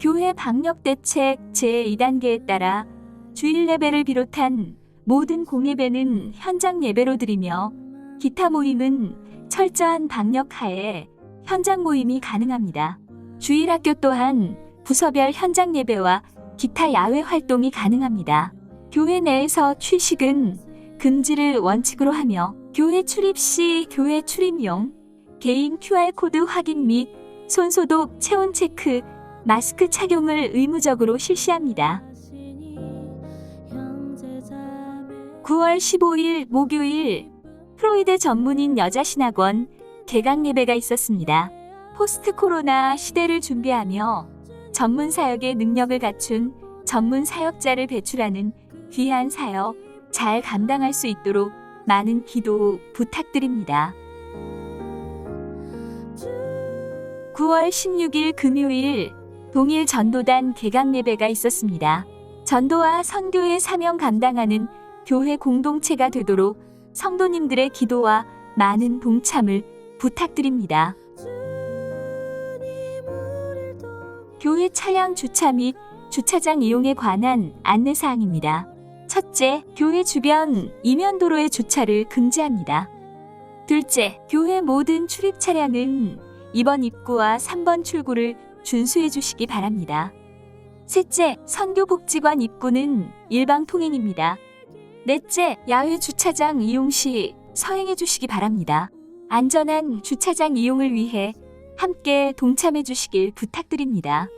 교회 방역 대책 제2단계에 따라 주일 예배를 비롯한 모든 공예배는 현장 예배로 드리며 기타 모임은 철저한 방역 하에 현장 모임이 가능합니다. 주일 학교 또한 부서별 현장 예배와 기타 야외 활동이 가능합니다. 교회 내에서 취식은 금지를 원칙으로 하며 교회 출입 시 교회 출입용 개인 QR코드 확인 및 손소독 체온 체크 마스크 착용을 의무적으로 실시합니다. 9월 15일 목요일 프로이드 전문인 여자신학원 개강 예배가 있었습니다. 포스트 코로나 시대를 준비하며 전문 사역의 능력을 갖춘 전문 사역자를 배출하는 귀한 사역 잘 감당할 수 있도록 많은 기도 부탁드립니다. 9월 16일 금요일 동일 전도단 개강 예배가 있었습니다. 전도와 선교의 사명 감당하는 교회 공동체가 되도록 성도님들의 기도와 많은 동참을 부탁드립니다. 교회 차량 주차 및 주차장 이용에 관한 안내 사항입니다. 첫째, 교회 주변 이면도로의 주차를 금지합니다. 둘째, 교회 모든 출입 차량은 2번 입구와 3번 출구를 준수해 주시기 바랍니다. 셋째, 선교복지관 입구는 일방 통행입니다. 넷째, 야외 주차장 이용 시 서행해 주시기 바랍니다. 안전한 주차장 이용을 위해 함께 동참해 주시길 부탁드립니다.